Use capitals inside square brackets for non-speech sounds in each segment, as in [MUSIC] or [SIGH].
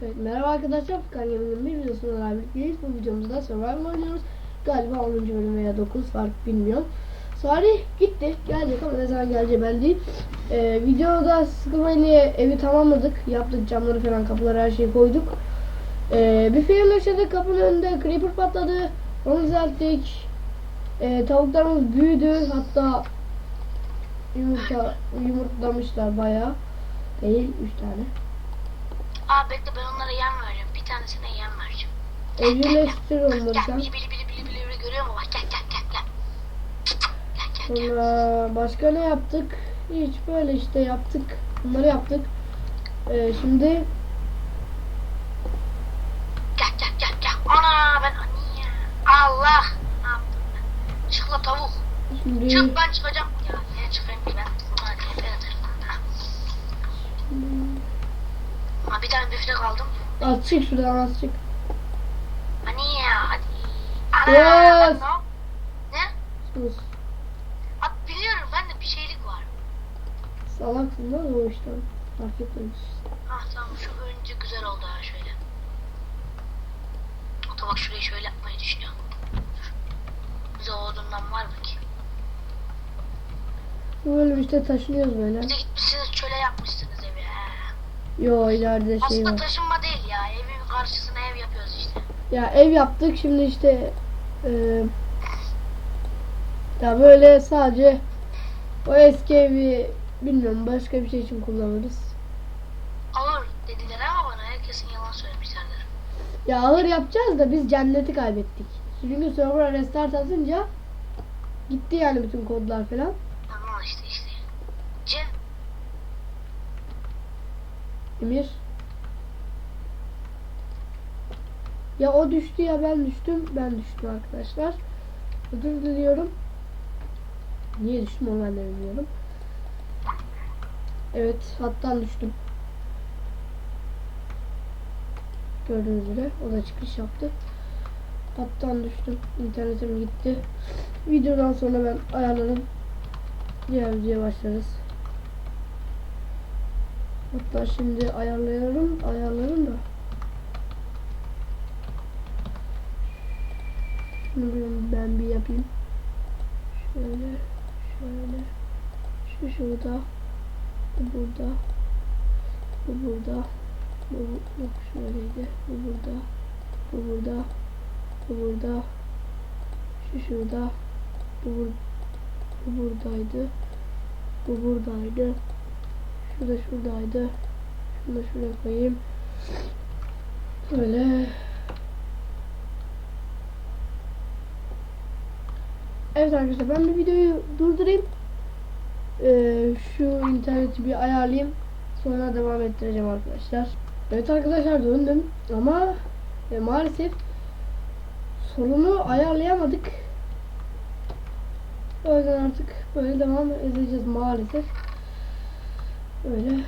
kayıt. Merhaba arkadaşlar, Furkan Yemin'in bir videosunda daha birlikteyiz. Bu videomuzda Survivor oynuyoruz. Galiba 10. bölüm veya 9 fark bilmiyorum. Salih gitti, gelecek ama ne zaman geleceği belli değil. Ee, videoda sıkılmayın diye evi tamamladık. Yaptık camları falan, kapıları her şeyi koyduk. Ee, bir fail yaşadık, kapının önünde creeper patladı. Onu düzelttik. Ee, tavuklarımız büyüdü, hatta yumurta yumurtlamışlar bayağı. Değil, 3 tane. Aa bekle ben onlara yem vereceğim. Bir tanesine yem vereceğim. Evcilleştir onları Gel sen. bili bili bili bili bili bili görüyor musun? Bak gel gel gel gel. Gel gel gel. Sonra başka ne yaptık? Hiç böyle işte yaptık. Bunları yaptık. Ee, şimdi Gel gel gel gel. Ana ben niye? Allah. Ne yaptım ben? Çık la tavuk. şimdi Çık ben çıkacağım. Ya niye çıkayım ki ben? Buna tepe. Ha. Ha bir tane büftek aldım. az çık şuradan az çık. Hani ya hadi. Ana Yes. ne? Sus. At biliyorum ben de bir şeylik var. Salaksın lan o işten. Fark etmemiş. Ah tamam şu önce güzel oldu ha şöyle. Ata bak şurayı şöyle yapmayı düşünüyorum. Bize odundan var mı ki? Böyle işte taşınıyoruz böyle. Bir de Yo ileride şey Aslında var. taşınma değil ya. Evin karşısına ev yapıyoruz işte. Ya ev yaptık şimdi işte e, ya böyle sadece o eski evi bilmiyorum başka bir şey için kullanırız. Ağır dediler ama bana herkesin yalan söylemişlerdir. Ya ağır yapacağız da biz cenneti kaybettik. Çünkü server restart atınca gitti yani bütün kodlar falan. Tamam işte işte. Cem Emir. Ya o düştü ya ben düştüm. Ben düştüm arkadaşlar. Özür diliyorum. Niye düştüm onu ben de bilmiyorum. Evet hattan düştüm. Gördüğünüz üzere o da çıkış yaptı. Hattan düştüm. İnternetim gitti. Videodan sonra ben ayarlarım. Diğer videoya başlarız. Hatta şimdi ayarlayalım, ayarlarım da. Şunu ben bir yapayım. Şöyle, şöyle. Şu şurada. Bu burada. Bu burada. Bu, bu şöyleydi. Bu burada. Bu burada. Bu burada. Şu şurada. Bu, bu buradaydı. Bu buradaydı. Şu da şuradaydı. Şunu da şuraya koyayım. Böyle. Evet arkadaşlar ben bir videoyu durdurayım. Ee, şu interneti bir ayarlayayım. Sonra devam ettireceğim arkadaşlar. Evet arkadaşlar döndüm ama e, maalesef sorunu ayarlayamadık. O yüzden artık böyle devam edeceğiz maalesef. Öyle.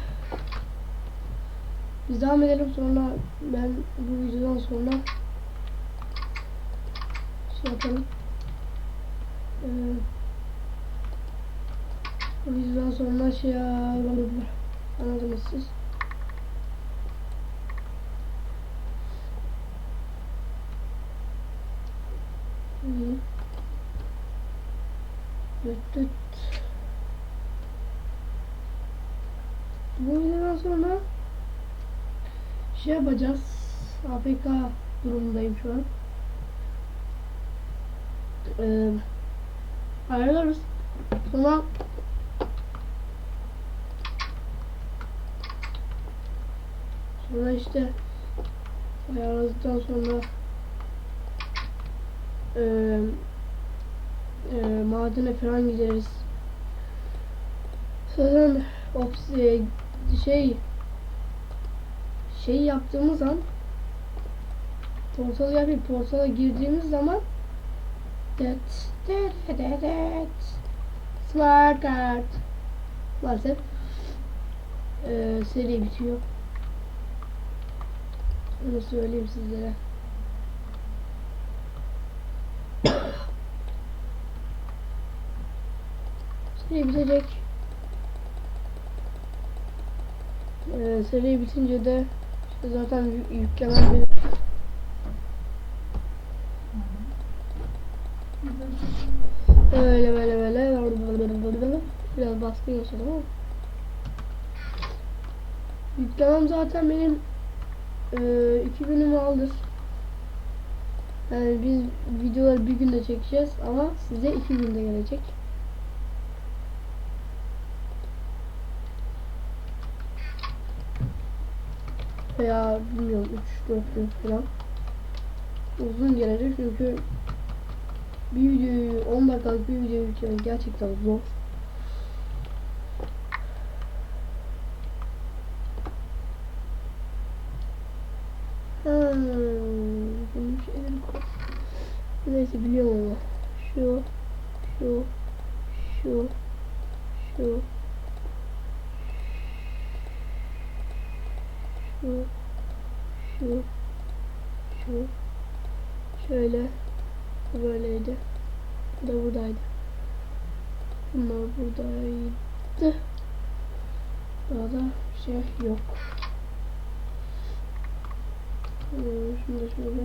Biz devam edelim sonra ben bu videodan sonra şey yapalım. Ee, bu videodan sonra şey yapalım. Anladınız siz. İyi. Düt düt. Bu videodan sonra şey yapacağız. AFK durumundayım şu an. Ee, ayarlarız. Sonra sonra işte ayarladıktan sonra eee e, madene falan gideriz. Zaten ops, e, şey şey yaptığımız an portal yapıp portala girdiğimiz zaman det det det det smart card maalesef e, seri bitiyor. Onu söyleyeyim sizlere. [COUGHS] Seri bitecek. Ee, seri bitince de Zaten yü- yüklemem bir Öyle böyle böyle biraz baskın yaşadım ama Yüklemem zaten benim e, iki günümü alır. Yani biz videoları bir günde çekeceğiz ama size iki günde gelecek. Veya bilmiyorum 3-4 gün falan. Uzun gelecek çünkü bir videoyu 10 dakikalık bir videoyu bitirmek gerçekten zor. Hmm. Neyse biliyorum ama. Şu, şu, şu, şu, şu, şu, şu, şöyle, bu böyleydi. Bu da buradaydı. Bunlar buradaydı. Daha da şey yok. Şunu da şöyle.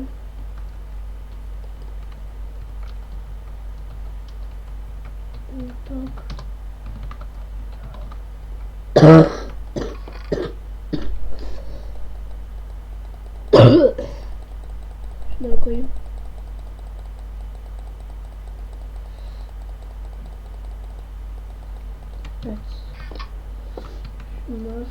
[COUGHS] [COUGHS] Tak. Şunları koyayım. Evet. Şunlar.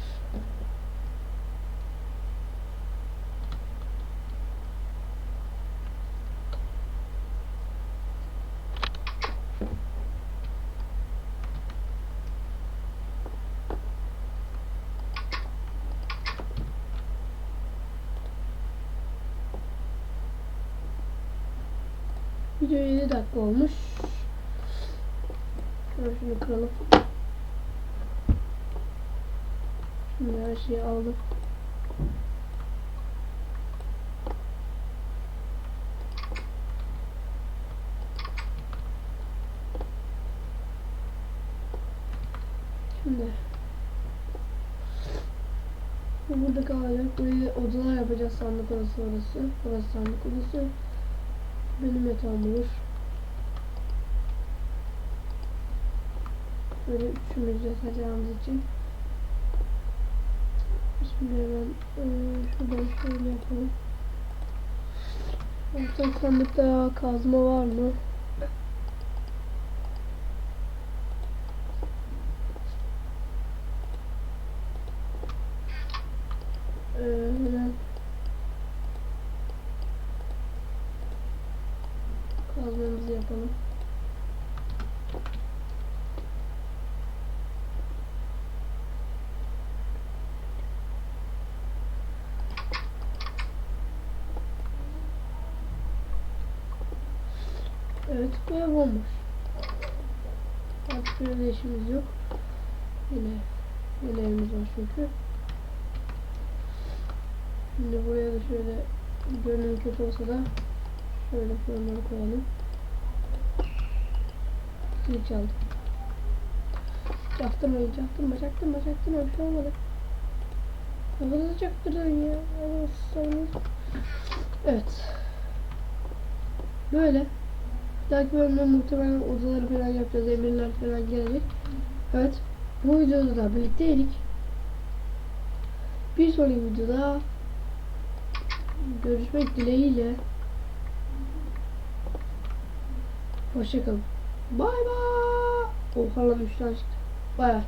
Video 7 dakika olmuş. Şunu kıralım. Şimdi her şeyi aldım. Şimdi bu burada kalacak. Buraya odalar yapacağız. Sandık odası orası. Burası sandık odası. Benim yatağım olur. Böyle üçümüz yatacağımız için. Şimdi eee, şuradan şöyle yapalım. Ortak sandıkta kazma var mı? Eee, hemen kazmamızı yapalım. Evet ev olmuş. Artık de işimiz yok. Yine, evimiz var çünkü. Şimdi buraya da şöyle görünüm kötü olsa da şöyle fırınları koyalım. Zil çaldı. Çaktırmayın, çaktırma, çaktırma, çaktırma. Bir şey olmadı. Kafanızı çaktırın ya. Evet. Böyle. Belki bölümde muhtemelen odaları falan yapacağız. Emirler falan gelecek. Evet. Bu videoda da birlikteydik. Bir sonraki videoda görüşmek dileğiyle. Hoşçakalın. Bay bay. Oha lan 3 tane çıktı. Bay bay.